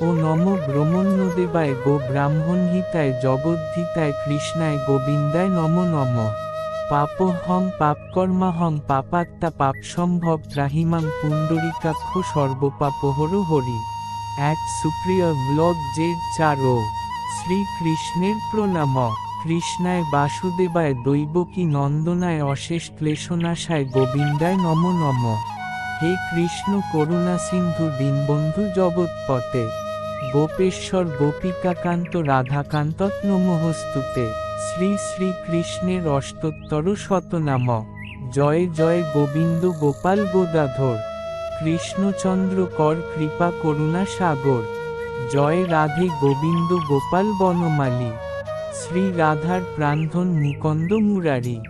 ও নম ব্রহ্মণ্যদেবায় গো ব্রাহ্মণহিতায় জগদ্ধিতায় কৃষ্ণায় গোবিন্দায় নম নম। পাপহং পাপকর্মাহং পাপাত্মা পাপসম্ভব ত্রাহিমাং পুণ্ডরিকাক্ষ সর্বপাপহর হরি। এক সুপ্রিয় ব্লগ জেড চারো শ্রীকৃষ্ণের প্রণাম। কৃষ্ণায় বাসুদেবায় দৈবকী নন্দনায় অশেষ ক্লেশনাশায় গোবিন্দায় নম নম। হে কৃষ্ণ করুণা সিন্ধু দীনবন্ধু জগৎপতে গোপেশ্বর গোপিকাকান্ত রাধাকান্তত নমহস্তুতে। শ্রী শ্রী কৃষ্ণের অষ্টোত্তর শতনাম। জয় জয় গোবিন্দ গোপাল গোদাধর। কৃষ্ণচন্দ্র কর কৃপা করুণা সাগর। জয় রাধে গোবিন্দ গোপাল বনমালী। শ্রী রাধার প্রান্ধন মুকন্দ মুরারি।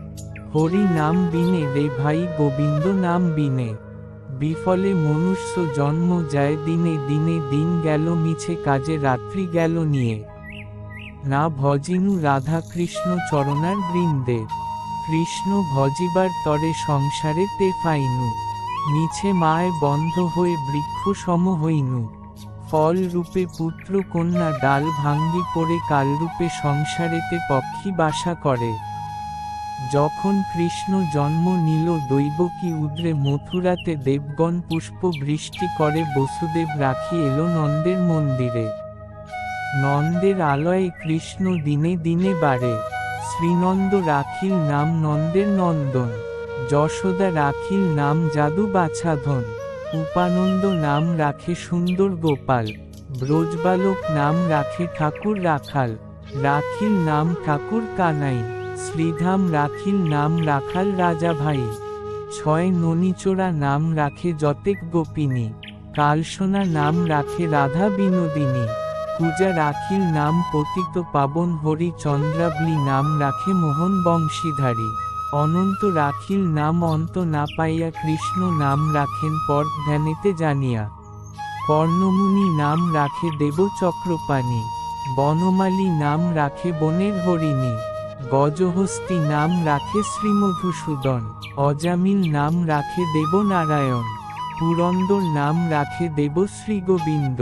হরি নাম বিনে রে ভাই গোবিন্দ নাম বিনে। বিফলে মনুষ্য জন্ম যায় দিনে দিনে, দিন গেল মিছে, কাজে রাত্রি গেল নিয়ে। না ভজিনু রাধা কৃষ্ণ চরণার বৃন্দে, কৃষ্ণ ভজিবার তরে সংসারে তে ফাইনু। মিছে মায় বন্ধ হয়ে বৃক্ষ সম হইনু। ফল রূপে পুত্র কন্যা ডাল ভাঙ্গি পড়ে, কালরূপে সংসারেতে পক্ষী বাসা করে। যখন কৃষ্ণ জন্ম নিল দৈবকী উদ্রে মথুরাতে দেবগণ পুষ্প বৃষ্টি করে বসুদেব রাখি এলো নন্দের মন্দিরে। নন্দের আলয়ে কৃষ্ণ দিনে দিনে বাড়ে। শ্রীনন্দ রাখিল নাম নন্দের নন্দন, যশোদা রাখিল নাম জাদু বাছাধন, উপানন্দ নাম রাখে সুন্দর গোপাল, ব্রজবালক নাম রাখে ঠাকুর রাখাল, রাখিল নাম ঠাকুর কানাই শ্রীধাম রাখিল নাম রাখাল রাজা ভাই। ছয় ননিচোরা নাম রাখে যতেক গোপিনী। কালসোনা নাম রাখে রাধা বিনোদিনী। পূজা রাখিল নাম পতিত পাবন হরি চন্দ্রাবলী নাম রাখে মোহন বংশীধারী। অনন্ত রাখিল নাম অন্ত না পাইয়া কৃষ্ণ নাম রাখেন পর ধ্যানেতে জানিয়া। কর্ণমুনি নাম রাখে দেব চক্রপাণী বনমালী নাম রাখে বনের হরিণী। গজহস্তি নাম রাখে শ্রীমধুসূদন, অজামিল নাম রাখে দেবনারায়ণ, পুরন্দর নাম রাখে দেব শ্রীগোবিন্দ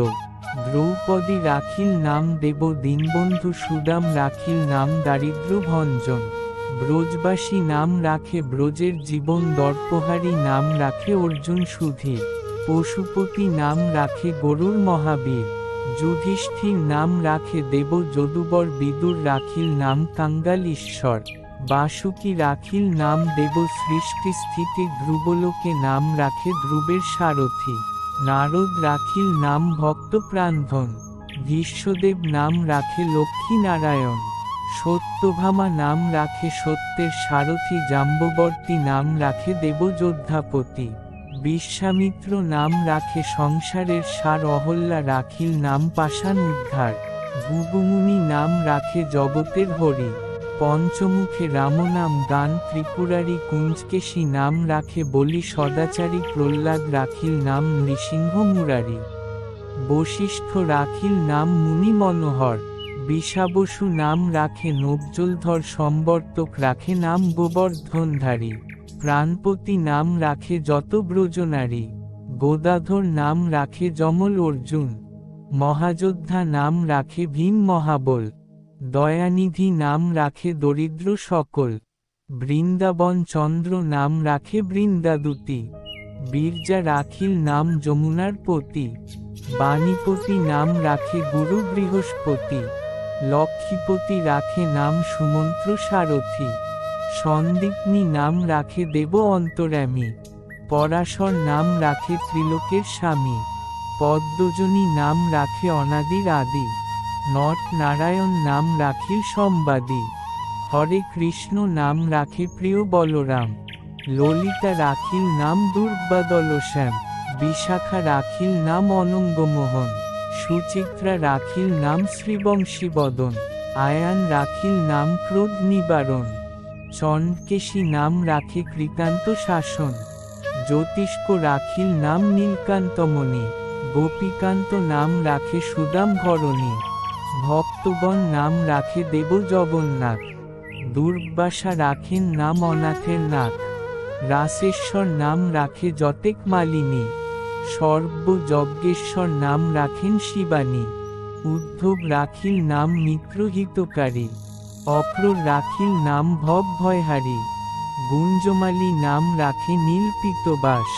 দ্রৌপদী রাখিল নাম দেব দীনবন্ধু সুদাম রাখিল নাম দারিদ্র ভঞ্জন, ব্রজবাসী নাম রাখে ব্রজের জীবন দর্পহারী নাম রাখে অর্জুন সুধীর, পশুপতি নাম রাখে গরুর মহাবীর। যুধিষ্ঠির নাম রাখে দেব যদুবর বিদুর রাখিল নাম কাঙ্গাল ঈশ্বর। বাসুকি রাখিল নাম দেব সৃষ্টি স্থিতি ধ্রুবলোকে নাম রাখে ধ্রুবের সারথি। নারদ রাখিল নাম ভক্ত প্রান্ধন ভীষ্মদেব নাম রাখে লক্ষ্মী নারায়ণ সত্যভামা নাম রাখে সত্যের সারথি। জাম্ববর্তী নাম রাখে দেবযোদ্ধাপতি বিশ্বামিত্র নাম রাখে সংসারের সার অহল্যা রাখিল নাম পাষাণ উদ্ধার। ভুগুমুনি নাম রাখে জগতের হরি। পঞ্চমুখে রামনাম গান ত্রিপুরারি কুঞ্জকেশী নাম রাখে বলি সদাচারী প্রহ্লাদ রাখিল নাম নৃসিংহ মুরারি। বশিষ্ঠ রাখিল নাম মুনি মনোহর। বিষাবসু নাম রাখে নবজলধর সম্বর্তক রাখে নাম গোবর্ধনধারী। প্রাণপতি নাম রাখে যত ব্রজনারী গোদাধর নাম রাখে যমল অর্জুন, মহাযোদ্ধা নাম রাখে ভীম মহাবল, দয়ানিধি নাম রাখে দরিদ্র সকল, বৃন্দাবন চন্দ্র নাম রাখে বৃন্দাদুতি, বীরজা রাখিল নাম যমুনার পতি, বাণীপতি নাম রাখে গুরু বৃহস্পতি লক্ষ্মীপতি রাখে নাম সুমন্ত্র সারথী। সন্দীপনী নাম রাখে দেব অন্তরামী, পরাশর নাম রাখে ত্রিলোকের স্বামী, পদ্মজনী নাম রাখে অনাদির আদি, নট নারায়ণ নাম রাখিল সম্বাদী, হরে কৃষ্ণ নাম রাখে প্রিয় বলরাম, ললিতা রাখিল নাম দুর্বাদলশ্যাম বিশাখা রাখিল নাম অনঙ্গমোহন, সুচিত্রা রাখিল নাম শ্রীবংশীবদন, আয়ান রাখিল নাম ক্রোধ নিবারণ। চণ্ডকেশী নাম রাখে কৃতান্ত শাসন। জ্যোতিষ্ক রাখিল নাম নীলকান্তমণি। গোপীকান্ত নাম রাখে সুদাম ভরণী ভক্তগণ নাম রাখে দেব জগন্নাথ দুর্বাসা রাখেন নাম অনাথের নাথ। রাসেশ্বর নাম রাখে যতেক মালিনী। সর্বযজ্ঞেশ্বর নাম রাখেন শিবানী। উদ্ধব রাখিল নাম মিত্রহিতকারী। অপ্র রাখিল নাম ভব ভয়হারী। গুঞ্জমালী নাম রাখে নীলপিতবাস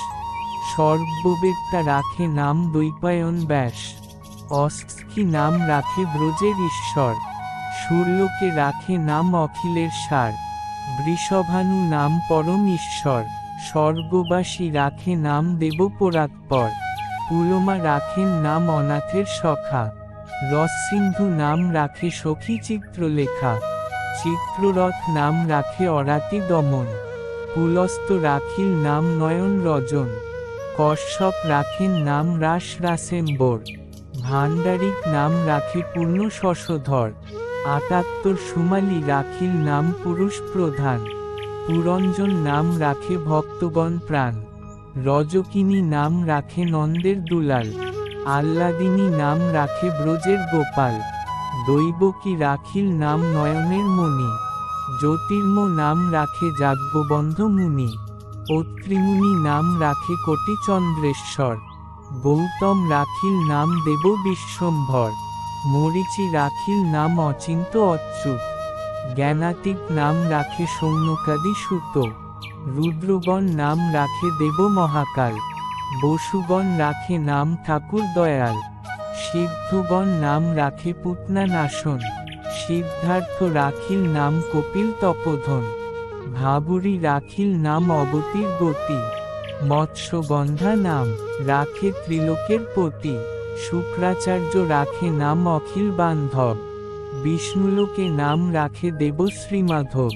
সর্ববেত্তা রাখে নাম দৈপায়ন ব্যাস। অস্কি নাম রাখে ব্রজের ঈশ্বর। সূর্যকে রাখে নাম অখিলের সার। বৃষভানু নাম পরম ঈশ্বর। স্বর্গবাসী রাখে নাম দেবপরাৎপর পুলমা রাখেন নাম অনাথের সখা। রসসিন্ধু নাম রাখে সখী চিত্রলেখা। চিত্ররথ নাম রাখে অরাতি দমন, পুলস্ত রাখিল নাম নয়ন রজন কশ্যপ রাখেন নাম রাস রাসেম্বর, ভাণ্ডারিক নাম রাখে পূর্ণ শশধর, আটাত্তর সুমালি রাখিল নাম পুরুষ প্রধান, পুরঞ্জন নাম রাখে ভক্তগণ প্রাণ, রজকিনী নাম রাখে নন্দের দুলাল আল্লাদিনী নাম রাখে ব্রজের গোপাল। দৈবকী রাখিল নাম নয়নের মণি, জ্যোতির্ম নাম রাখে যাজ্ঞবন্ধ মুনি অত্রিমুনি নাম রাখে কোটি চন্দ্রেশ্বর গৌতম রাখিল নাম দেব বিশ্বম্ভর, মরিচি রাখিল নাম অচিন্ত অচ্যুত জ্ঞানাতিক নাম রাখে সৌনকাদি সুত, রুদ্রগণ নাম রাখে দেব মহাকাল, বসুগণ রাখে নাম ঠাকুর দয়াল। সিদ্ধগণ নাম রাখে পুতনা নাশন সিদ্ধার্থ রাখিল নাম কপিল তপোধন, ভাবুরি রাখিল নাম অবতীর গতি, মৎস্যগন্ধা নাম রাখে ত্রিলোকের পতি, শুক্রাচার্য রাখে নাম অখিল বান্ধব, বিষ্ণুলোকে নাম রাখে দেবশ্রী মাধব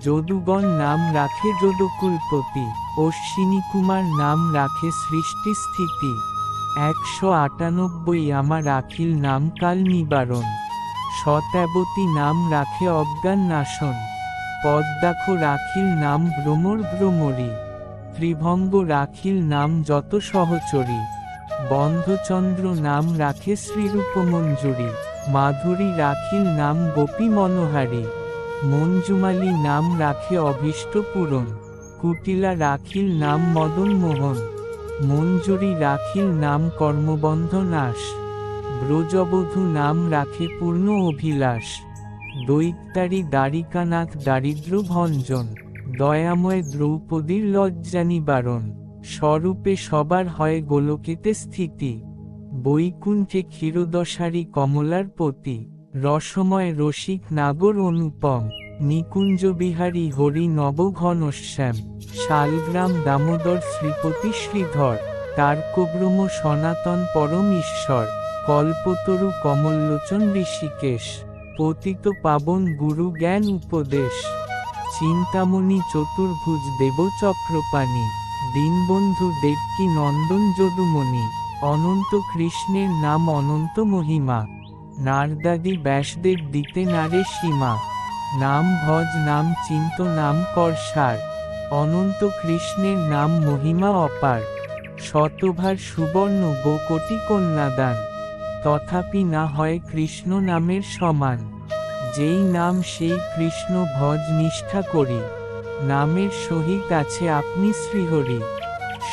যদুগণ নাম রাখে যদুকুলপতি অশ্বিনী কুমার নাম রাখে সৃষ্টি স্থিতি একশো আটানব্বই আমার রাখিল নাম কাল নিবারণ। শতাবতী নাম রাখে অজ্ঞান নাশন। পদ্মাক্ষ রাখিল নাম ভ্রমর ভ্রমরী। ত্রিভঙ্গ রাখিল নাম যত সহচরী। বন্ধচন্দ্র নাম রাখে শ্রীরূপমঞ্জুরি। মাধুরী রাখিল নাম গোপী মনোহারী। মঞ্জুমালী নাম রাখে অভীষ্ট পূরণ। কুটিলা রাখিল নাম মদন মোহন। মঞ্জুরি রাখিল নাম কর্মবন্ধ নাশ, ব্রজবধূ নাম রাখে পূর্ণ অভিলাষ। দৈত্যারি দ্বারিকানাথ দারিদ্র ভঞ্জন, দয়াময় দ্রৌপদীর লজ্জা নিবারণ স্বরূপে সবার হয় গোলকেতে স্থিতি। বৈকুণ্ঠে ক্ষীরদশারী কমলার পতি, রসময় রসিক নাগর অনুপম। নিকুঞ্জ বিহারী হরি নব ঘনশ্যাম শালগ্রাম দামোদর শ্রীপতি শ্রীধর, তার্কব্রহ্ম সনাতন পরম ঈশ্বর কল্পতরু কমললোচন ঋষিকেশ, পতিত পাবন গুরু জ্ঞান উপদেশ, চিন্তামণি চতুর্ভুজ দেব চক্রপাণি, দীনবন্ধু দেবকী নন্দন যদুমণি, অনন্ত কৃষ্ণের নাম অনন্ত মহিমা, নারদাদি ব্যাসদেব দিতে নারে সীমা। নাম ভজ, নাম চিন্ত, নাম করসার অনন্ত কৃষ্ণের নাম মহিমা অপার। শতভার সুবর্ণ গোকটি কন্যাদান। তথাপি না হয় কৃষ্ণ নামের সমান। যেই নাম সেই কৃষ্ণ ভজ নিষ্ঠা করি। নামের সহিত আছে আপনি শ্রীহরি।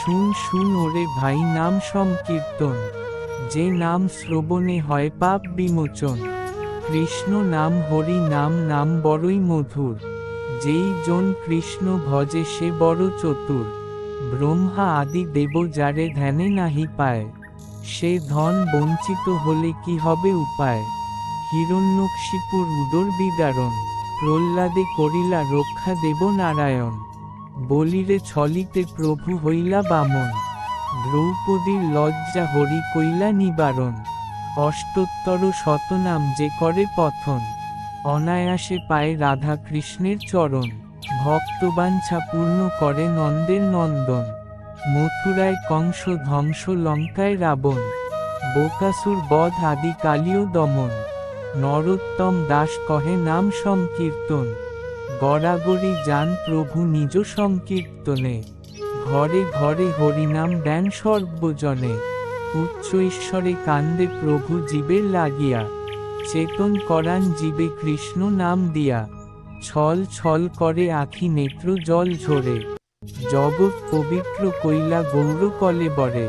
শুন শুন ওরে ভাই, নাম সংকীর্তন। যে নাম শ্রবণে হয় পাপ বিমোচন। কৃষ্ণ নাম হরি নাম নাম বড়ই মধুর। যেই জন কৃষ্ণ ভজে সে বড় চতুর। ব্রহ্মা আদি দেব যারে ধ্যানে নাহি পায়। সে ধন বঞ্চিত হলে কি হবে উপায়? হিরণ্যকশিপুর উদর বিদারণ। প্রহ্লাদে করিলা রক্ষা দেব নারায়ণ। বলিরে ছলিতে প্রভু হইলা বামন। দ্রৌপদীর লজ্জা হরি কইলা নিবারণ। অষ্টোত্তর শতনাম যে করে পথন। অনায়াসে পায় রাধা কৃষ্ণের চরণ। ভক্তবাঞ্ছা পূর্ণ করে নন্দের নন্দন। মথুরায় কংস ধ্বংস লঙ্কায় রাবণ। বোকাসুর বধ আদি কালীয় দমন। নরোত্তম দাস কহে নাম সংকীর্তন। গড়াগড়ি যান প্রভু নিজ সংকীর্তনে। ঘরে ঘরে হরিনাম দেন সর্বজনে। উচ্চ ঈশ্বরে কান্দে প্রভু জীবের লাগিয়া, চেতন করান জীবে কৃষ্ণ নাম দিয়া, ছল ছল করে আখি নেত্র জল ঝরে, জগৎ পবিত্র কইলা গৌর কলে বরে,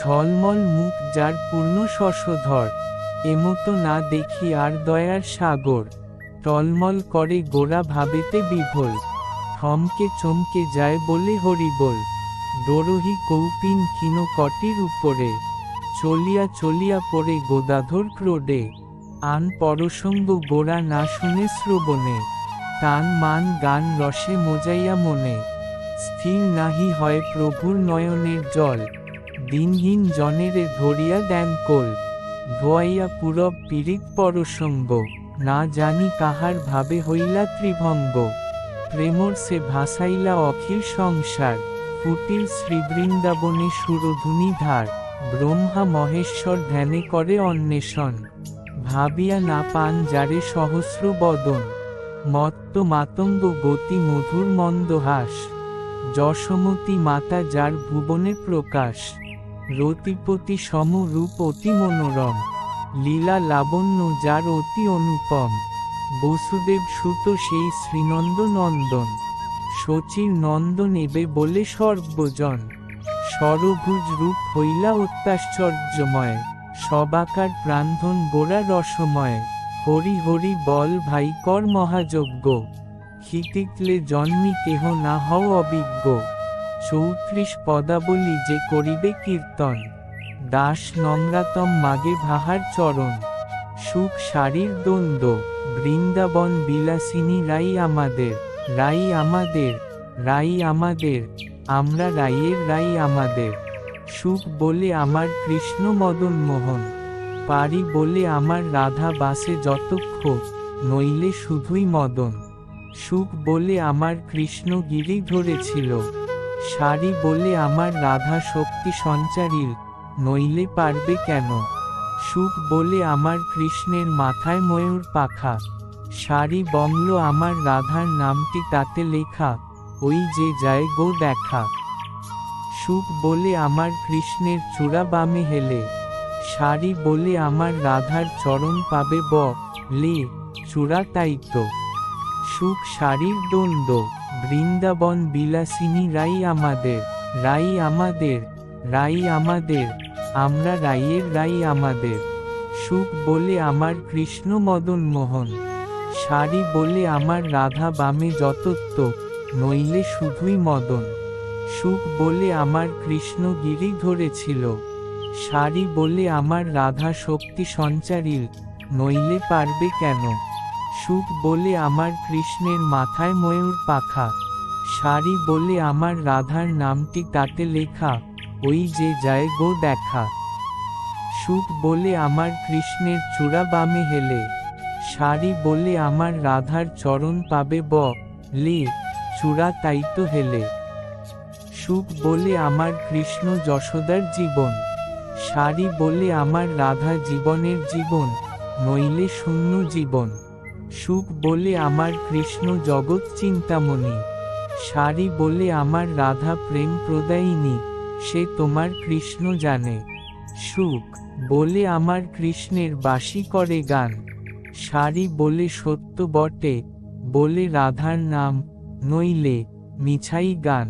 ঝলমল মুখ যার পূর্ণ শশধর, এমতো না দেখি আর দয়ার সাগর, টলমল করে গোড়া ভাবেতে বিভোল থমকে চমকে যায় বলে হরিবোল। দোরহি কৌপিন ক্ষীণ কটির উপরে, চলিয়া চলিয়া পড়ে গোদাধর ক্রোডে আন পরসঙ্গ গোড়া না শুনে শ্রবণে, তান মান গান রসে মোজাইয়া মনে। স্থির নাহি হয় প্রভুর নয়নের জল, দিনহীন জনেরে ধরিয়া দেন কোল। ধোয়াইয়া পুরব পীড়িত পরসঙ্গ, না জানি কাহার ভাবে হইলা ত্রিভঙ্গ। প্রেমর সে ভাসাইলা অখিল সংসার। ফুটির শ্রীবৃন্দাবনে সুরধুনি ধার, ব্রহ্মা মহেশ্বর ধ্যানে করে অন্বেষণ। ভাবিয়া না পান যারে সহস্র বদন। মত্ত মাতঙ্গ গতি মধুর মন্দহাস। যশমতী মাতা যার ভুবনে প্রকাশ। রতিপতি সমরূপ অতি মনোরম। লীলা লাবণ্য যার অতি অনুপম। বসুদেব সুত সেই শ্রীনন্দ নন্দন শচীর নন্দন এবে বলে সর্বজন। সরভুজ রূপ হইলা অত্যাশ্চর্যময়। সবাকার প্রান্ধন গোড়া রসময়। হরি হরি বল ভাই কর মহাযজ্ঞ। ক্ষিতিকলে জন্মি কেহ না হও অবিজ্ঞ চৌত্রিশ পদাবলী যে করিবে কীর্তন। দাস নম্রাতম মাগে ভাহার চরণ। সুখ শারীর দ্বন্দ্ব। বৃন্দাবন বিলাসিনী রাই আমাদের। রাই আমাদের রাই আমাদের, আমরা রাইয়ের রাই আমাদের। সুখ বলে আমার কৃষ্ণ মদন মোহন, পারি বলে আমার রাধা বাসে যতক্ষ, নইলে শুধুই মদন। সুখ বলে আমার কৃষ্ণ গিরি ধরেছিল শাড়ি বলে আমার রাধা শক্তি সঞ্চারিল, নইলে পারবে কেন? সুখ বলে আমার কৃষ্ণের মাথায় ময়ূর পাখা শাড়ি বংল আমার রাধার নামটি তাতে লেখা, ওই যে যায় গো দেখা। সুখ বলে আমার কৃষ্ণের চূড়া বামে হেলে শাড়ি বলে আমার রাধার চরণ পাবে ব, লে, চূড়া তাই তো। সুখ শাড়ির দ্বন্দ্ব, বৃন্দাবন বিলাসিনী রাই আমাদের রাই আমাদের রাই আমাদের, আমরা রাইয়ের রাই আমাদের। সুখ বলে আমার কৃষ্ণ মদন মোহন শাড়ি বলে আমার রাধা বামে যতত্ব নইলে শুধুই মদন। সুখ বলে আমার কৃষ্ণ গিরি ধরেছিল। শাড়ি বলে আমার রাধা শক্তি সঞ্চারিল, নইলে পারবে কেন? সুখ বলে আমার কৃষ্ণের মাথায় ময়ূর পাখা। শাড়ি বলে আমার রাধার নামটি তাতে লেখা, ওই যে যায় গো দেখা। সুখ বলে আমার কৃষ্ণের চূড়া বামে হেলে। শাড়ি বলে আমার রাধার চরণ পাবে ব, লি, চূড়া তাই তো হেলে। সুখ বলে আমার কৃষ্ণ যশোদার জীবন। শাড়ি বলে আমার রাধা জীবনের জীবন, নইলে শূন্য জীবন। সুখ বলে আমার কৃষ্ণ জগৎ চিন্তামণি। শাড়ি বলে আমার রাধা প্রেম প্রদায়িনী, সে তোমার কৃষ্ণ জানে। সুখ বলে আমার কৃষ্ণের বাসি করে গান। শাড়ি বলে সত্য বটে, বলে রাধার নাম, নইলে মিছাই গান।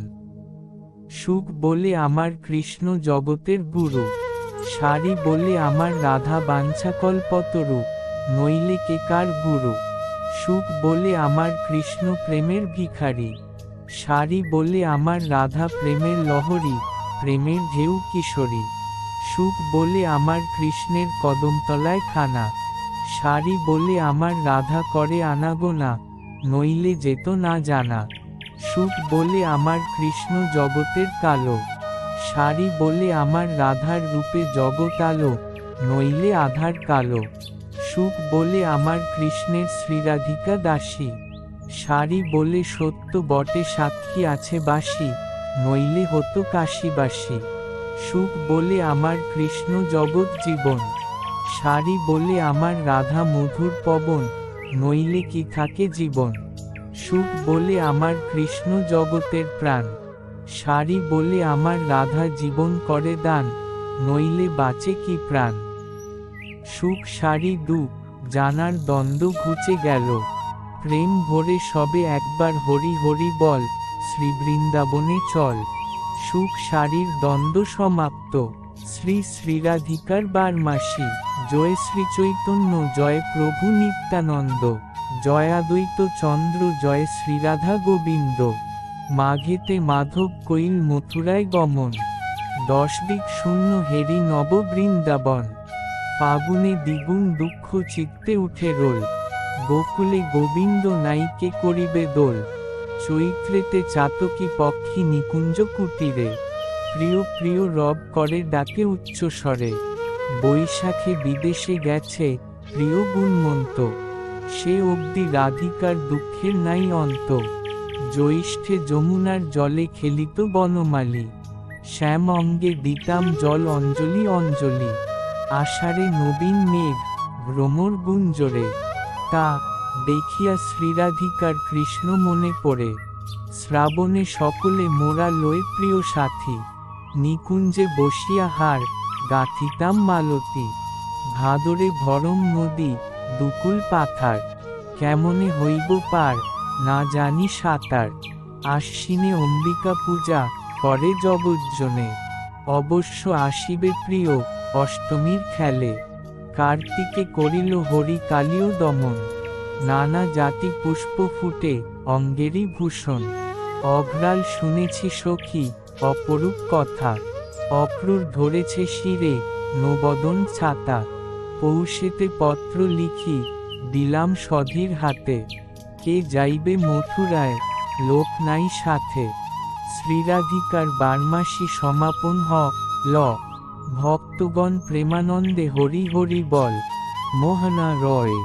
সুখ বলে আমার কৃষ্ণ জগতের গুরু, শাড়ি বলে আমার রাধা বাঞ্ছাকল্পতরু নইলে কে কার গুরু। সুখ বলে আমার কৃষ্ণ প্রেমের ভিখারি, শাড়ি বলে আমার রাধা প্রেমের লহরী, প্রেমের ঢেউ কিশোরী। সুখ বলে আমার কৃষ্ণের কদমতলায় খানা। শাড়ি বলে আমার রাধা করে আনাগো না, নইলে যেত না জানা। সুখ বলে আমার কৃষ্ণ জগতের কালো। শাড়ি বলে আমার রাধার রূপে জগৎ আলো, নইলে আধার কালো। সুখ বলে আমার কৃষ্ণের শ্রীরাধিকা দাসী। শাড়ি বলে সত্য বটে সাক্ষী আছে বাসি নইলে হতো কাশিবাসী। সুখ বলে আমার কৃষ্ণ জগৎ জীবন। শাড়ি বলে আমার রাধা মধুর পবন, নইলে কি থাকে জীবন? সুখ বলে আমার কৃষ্ণ জগতের প্রাণ, শাড়ি বলে আমার রাধা জীবন করে দান, নইলে বাঁচে কি প্রাণ? সুখ শাড়ি দুঃখ, জানার দ্বন্দ্ব ঘুচে গেল। প্রেম ভরে সবে একবার হরি হরি বল, শ্রী বৃন্দাবনে চল। সুখ শাড়ির দ্বন্দ্ব সমাপ্ত। শ্রী শ্রীরাধিকার বার বারমাসী। জয় শ্রী চৈতন্য, জয় প্রভু নিত্যানন্দ জয় আদ্বৈত চন্দ্র, জয় শ্রীরাধা গোবিন্দ। মাঘেতে মাধব কৈল মথুরায় গমন। দশ দিক শূন্য হেরি নব বৃন্দাবন। ফাগুনে দ্বিগুণ দুঃখ চিত্তে উঠে রোল। গোকুলে গোবিন্দ নাইকে করিবে দোল। চৈত্রেতে চাতকী পক্ষী নিকুঞ্জ কুটিরে। প্রিয় প্রিয় রব করে ডাকে উচ্চ স্বরে বৈশাখে বিদেশে গেছে, প্রিয় গুণমন্ত। সে অবধি রাধিকার দুঃখের নাই অন্ত। জ্যৈষ্ঠে যমুনার জলে খেলিত বনমালী। শ্যাম অঙ্গে দিতাম জল অঞ্জলি অঞ্জলি। আষাঢ়ে নবীন মেঘ, ভ্রমর গুঞ্জরে। তা দেখিয়া শ্রীরাধিকার কৃষ্ণ মনে পড়ে। শ্রাবণে সকলে মোরা লয় প্রিয় সাথী। নিকুঞ্জে বসিয়া হার গাথিতাম মালতী। ভাদরে ভরম নদী, দুকুল পাথার। কেমনে হইব পার, না জানি সাঁতার। আশ্বিনে অম্বিকা পূজা করে জগজ্জনে। অবশ্য আসিবে প্রিয়, অষ্টমীর খেলে। কার্তিকে করিল হরি কালীয় দমন। নানা জাতি পুষ্প ফুটে, অঙ্গেরই ভূষণ। অঘ্রাল শুনেছি সখী, অপরূপ কথা। অক্রুর ধরেছে শিরে, নবদন ছাতা। পৌষেতে পত্র লিখি, দিলাম সধীর হাতে। কে যাইবে মথুরায় লোক নাই সাথে। শ্রীরাধিকার বারমাসী সমাপন হ, ল। ভক্তগণ প্রেমানন্দে হরি হরি বল, মোহনা রয়।